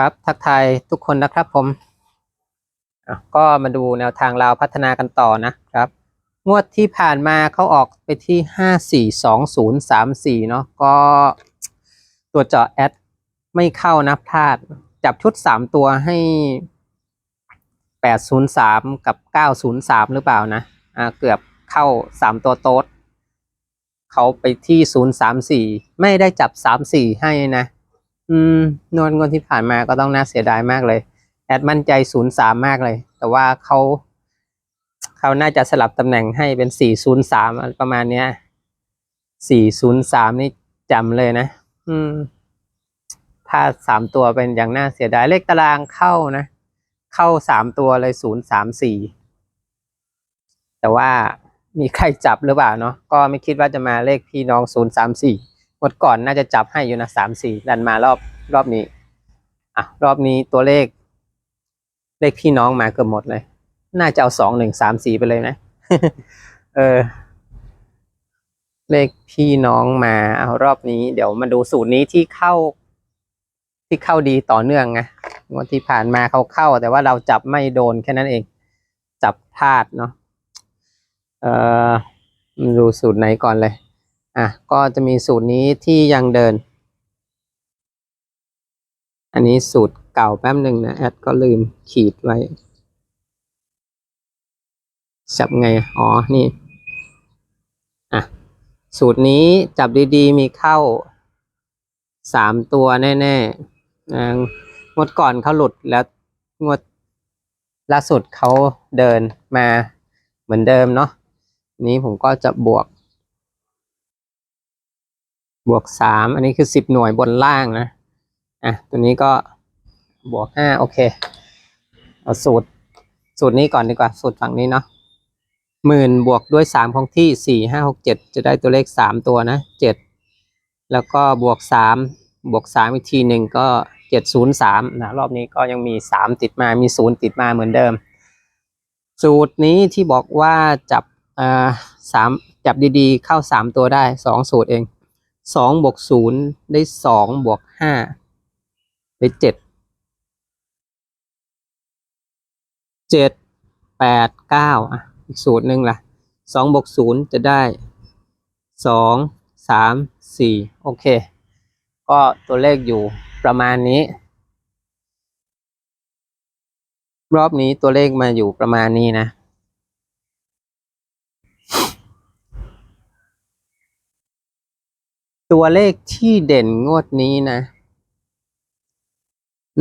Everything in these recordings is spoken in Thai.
ครับทักทายทุกคนนะครับผมอะก็มาดูแนวทางเราวพัฒนากันต่อนะครับ งวดที่ผ่านมาเขาออกไปที่ห้าสี่สองศูนย์สามสี่เนาะก็ตัวเจาะแอดไม่เข้านะพลาด จับชุดสามตัวให้แปดศูนย์สามกับเก้าศูนย์สามหรือเปล่านะอ่าเกือบเข้าสามตัวโต๊ดเขาไปที่ศูนย์สามสี่ไม่ได้จับสามสี่ให้นะ อืมนวดงวดที่ผ่านมาก็ต้องน่าเสียดายมากเลย แอดมั่นใจศูนย์สามมากเลย แต่ว่าเขาเขาน่าจะสลับตำแหน่งให้เป็นสี่ศูนย์สามประมาณเนี้ยสี่ศูนย์สามนี่จำเลยนะ อืมถ้าสามตัวเป็นอย่างน่าเสียดายเลขตารางเข้านะ เข้าสามตัวเลยศูนย์สามสี่แต่ว่ามีใครจับหรือเปล่าเนาะก็ไม่คิดว่าจะมาเลขพี่น้องศูนย์สามสี่ งวดก่อนน่าจะจับให้อยู่นะสามสี่ดันมารอบรอบนี้ อะ รอบนี้ตัวเลข เลขพี่น้องมาเกือบหมดเลย น่าจะเอาสองหนึ่งสามสี่ไปเลยนะ เออ เลขพี่น้องมาเอารอบนี้ เดี๋ยวมาดูสูตรนี้ที่เข้า ที่เข้าดีต่อเนื่องไงงวดที่ผ่านมาเขาเข้า แต่ว่าเราจับไม่โดนแค่นั้นเอง จับพลาดเนาะเออมาดูสูตรไหนก่อนเลย อะก็จะมีสูตรนี้ที่ยังเดิน อันนี้สูตรเก่าแป๊บหนึ่งนะแอดก็ลืมขีดไว้จับไง อ๋อ นี่ อะ สูตรนี้จับดีๆ มีเข้าสามตัวแน่ๆนะงวดก่อนเขาหลุดแล้วงวดล่าสุดเขาเดินมาเหมือนเดิมเนาะนี้ผมก็จะบวก บวกสามอันนี้คือสิบหน่วยบนล่างนะ อะ ตัวนี้ก็บวกห้าโอเค เอาสูตร สูตรนี้ก่อนดีกว่า สูตรฝั่งนี้เนาะหมื่นบวกด้วยสามของที่สี่ห้าหกเจ็ดจะได้ตัวเลขสามตัวนะเจ็ดแล้วก็บวกสามบวกสามอีกทีหนึ่งก็เจ็ดศูนย์สามนะ รอบนี้ก็ยังมีสามติดมามีศูนย์ติดมาเหมือนเดิม สูตรนี้ที่บอกว่าจับอ่าสามจับดีๆ เข้าสามตัวได้สองสูตรเอง สองบวกศูนย์ได้สองบวกห้าได้เจ็ดเจ็ดแปดเก้าอะ อีกสูตรหนึ่งล่ะสองบวกศูนย์จะได้สองสามสี่โอเค ก็ตัวเลขอยู่ประมาณนี้ รอบนี้ตัวเลขมาอยู่ประมาณนี้นะ ตัวเลขที่เด่นงวดนี้นะ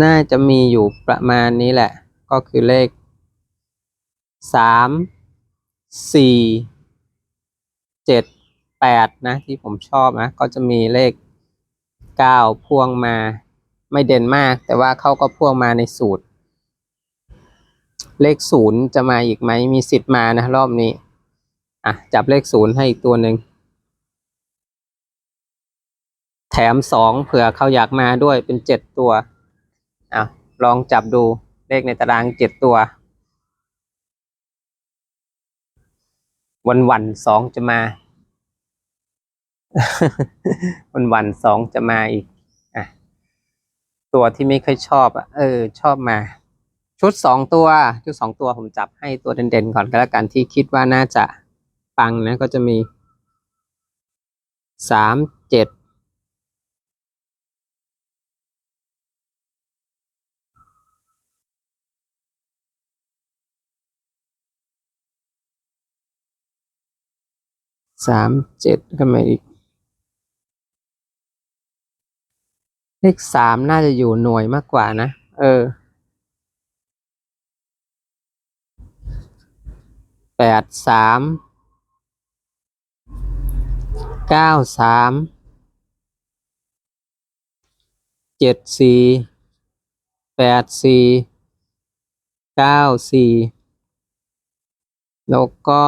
น่าจะมีอยู่ประมาณนี้แหละ ก็คือเลขสามสี่เจ็ดแปดนะ ที่ผมชอบนะ ก็จะมีเลขเก้าพ่วงมาไม่เด่นมาก แต่ว่าเขาก็พ่วงมาในสูตร เลขศูนย์จะมาอีกไหมมีสิทธิ์มานะ รอบนี้ อะ จับเลขศูนย์ให้อีกตัวหนึ่ง แถมสองเผื่อเขาอยากมาด้วยเป็นเจ็ดตัวอะลองจับดูเลขในตารางเจ็ดตัว วันวันสองจะมา วันวันสองจะมาอีกอะตัวที่ไม่ค่อยชอบอะเออ ชอบมา ชุดสองตัว ชุดสองตัวผมจับให้ตัวเด่นๆก่อนก็แล้วกันที่คิดว่าน่าจะปังนะก็จะมีสามเจ็ด สามเจ็ดขึ้นมาอีก เลขสามน่าจะอยู่หน่วยมากกว่านะ เออแปดสามเก้าสามเจ็ดสี่แปดสี่เก้าสี่แล้วก็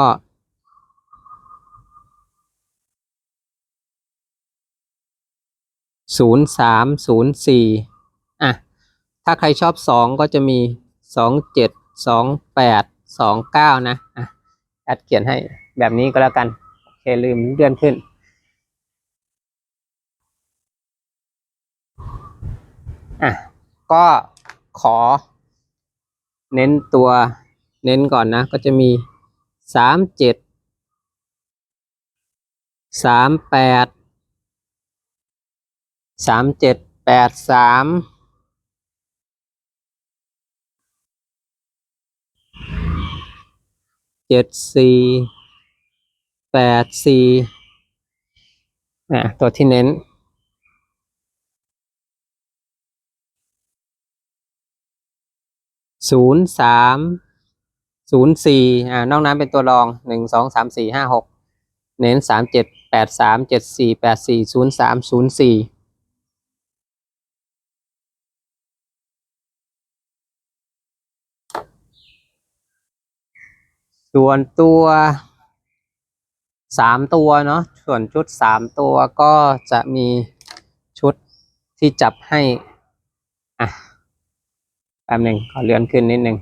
ศูนย์สามศูนย์สี่อะ ถ้าใครชอบสองก็จะมีสองเจ็ดสองแปดสองเก้านะอะแอดเขียนให้แบบนี้ก็แล้วกัน โอเคลืมเลื่อนขึ้น อะ ก็ขอ เน้นตัวเน้นก่อนนะ ก็จะมีสามเจ็ดสามแปด สามเจ็ดแปดสามเจ็ดสี่แปดสี่อะตัวที่เน้นศูนย์สามศูนย์สี่อ่านอกนั้นเป็นตัวรองหนึ่งสองสามสี่ห้าหกเน้นสามเจ็ดแปดสามเจ็ดสี่แปดสี่ศูนย์สามศูนย์สี่ ส่วนตัวสามตัวเนาะส่วนชุดสามตัวก็จะมีชุดที่จับให้ อะแป๊บหนึ่งขอเลื่อนขึ้นนิดหนึ่ง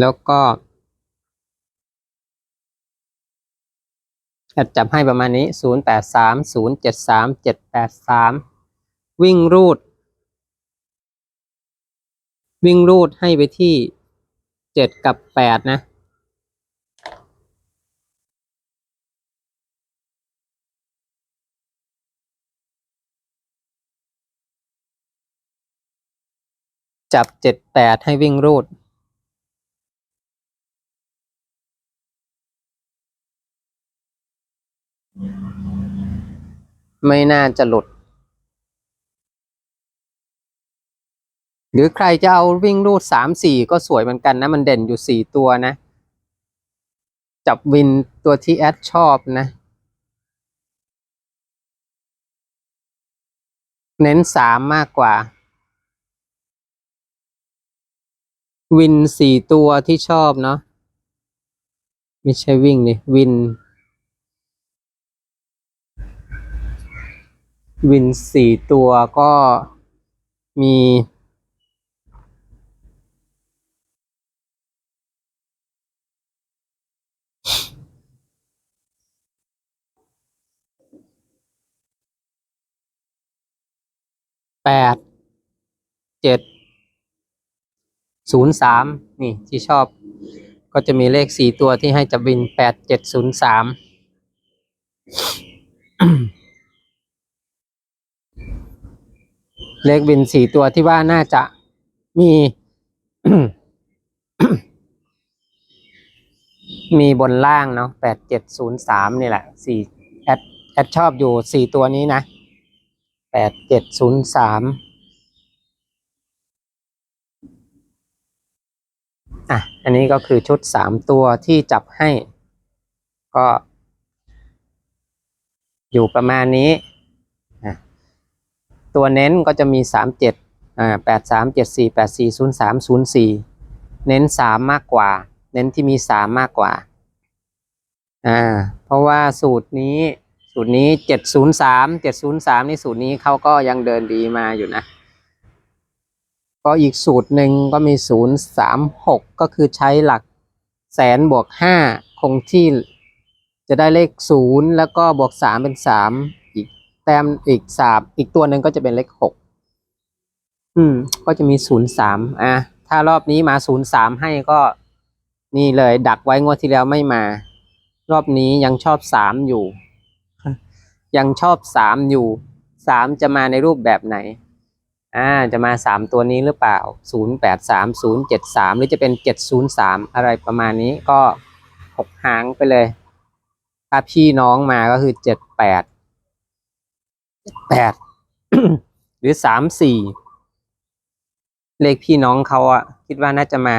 แล้วก็ แอดจับให้ประมาณนี้ศูนย์แปดสามศูนย์เจ็ดสามเจ็ดแปดสามวิ่งรูด วิ่งรูดให้ไปที่เจ็ดกับแปดนะ จับเจ็ดแปดให้วิ่งรูด ไม่น่าจะหลุด หรือใครจะเอาวิ่งรูดสามสี่ก็สวยเหมือนกันนะ มันเด่นอยู่สี่ตัวนะ จับวินตัวที่แอดชอบนะ เน้นสามมากกว่า วินสี่ตัวที่ชอบเนาะไม่ใช่วิ่งนี่วิน วินสี่ตัวก็มีแปดเจ็ดศูนย์สามนี่ที่ชอบก็จะมีเลขสี่ตัวที่ให้จับวินแปดเจ็ดศูนย์สาม เลขวินสี่ตัวที่ว่าน่าจะมี มีบนล่างเนาะแปดเจ็ดศูนย์สามนี่แหละสี่แอดแอดชอบอยู่สี่ตัวนี้นะแปดเจ็ดศูนย์สามอะ อันนี้ก็คือชุดสามตัวที่จับให้ ก็ อยู่ประมาณนี้ ตัวเน้นก็จะมีสามเจ็ดอ่าแปดสามเจ็ดสี่แปดสี่ศูนย์สามศูนย์สี่เน้นสามมากกว่า เน้นที่มีสามมากกว่าอ่าเพราะว่าสูตรนี้สูตรนี้เจ็ดศูนย์สามเจ็ดศูนย์สามนี่สูตรนี้เขาก็ยังเดินดีมาอยู่นะ ก็อีกสูตรหนึ่งก็มีศูนย์สามหกก็คือใช้หลักแสนบวกห้าคงที่จะได้เลขศูนย์แล้วก็บวกสามเป็นสาม แต้มอีกสามอีกตัวหนึ่งก็จะเป็นเลขหกอืม ก็จะมีศูนย์สามอะถ้ารอบนี้มาศูนย์สามให้ก็นี่เลย ดักไว้งวดที่แล้วไม่มา รอบนี้ยังชอบสามอยู่ ยังชอบสามอยู่สามจะมาในรูปแบบไหน อ่า จะมาสามตัวนี้หรือเปล่าศูนย์แปดสามศูนย์เจ็ดสามหรือจะเป็นเจ็ดศูนย์สามอะไรประมาณนี้ก็หกหางไปเลย ถ้าพี่น้องมาก็คือเจ็ดแปดเจ็ด แปดหรือสามสี่เลขพี่น้องเขาอะคิดว่าน่าจะมา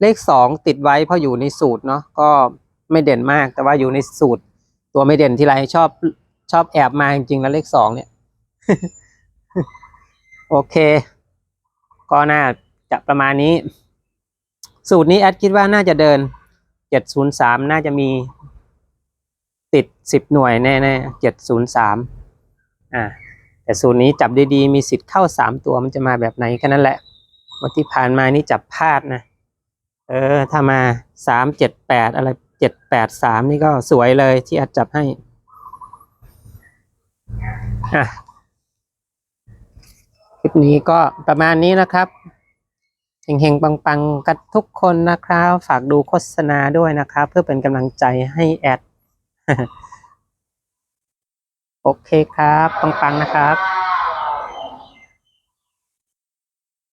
เลขสองติดไว้เพราะอยู่ในสูตรเนาะก็ไม่เด่นมาก แต่ว่าอยู่ในสูตร ตัวไม่เด่นที่ไรชอบชอบแอบมาจริงๆแล้วเลขสองเนี่ย โอเค ก็น่าจะประมาณนี้ สูตรนี้แอดคิดว่าน่าจะเดินเจ็ดศูนย์สามน่าจะมีติดสิบหน่วยแน่ๆเจ็ดศูนย์สาม อ่าแต่สูตรนี้จับดีๆมีสิทธิ์เข้าสามตัวมันจะมาแบบไหนแค่นั้นแหละวันที่ผ่านมานี่จับพลาดนะ เออ ถ้ามาสามเจ็ดแปดอะไรเจ็ดแปดสามนี่ก็สวยเลยที่แอดจับให้ อะ คลิปนี้ก็ประมาณนี้นะครับเฮงๆ ปังๆ กันทุกคนนะครับ ฝากดูโฆษณาด้วยนะครับ เพื่อเป็นกำลังใจให้แอด โอเคครับปังๆนะครับ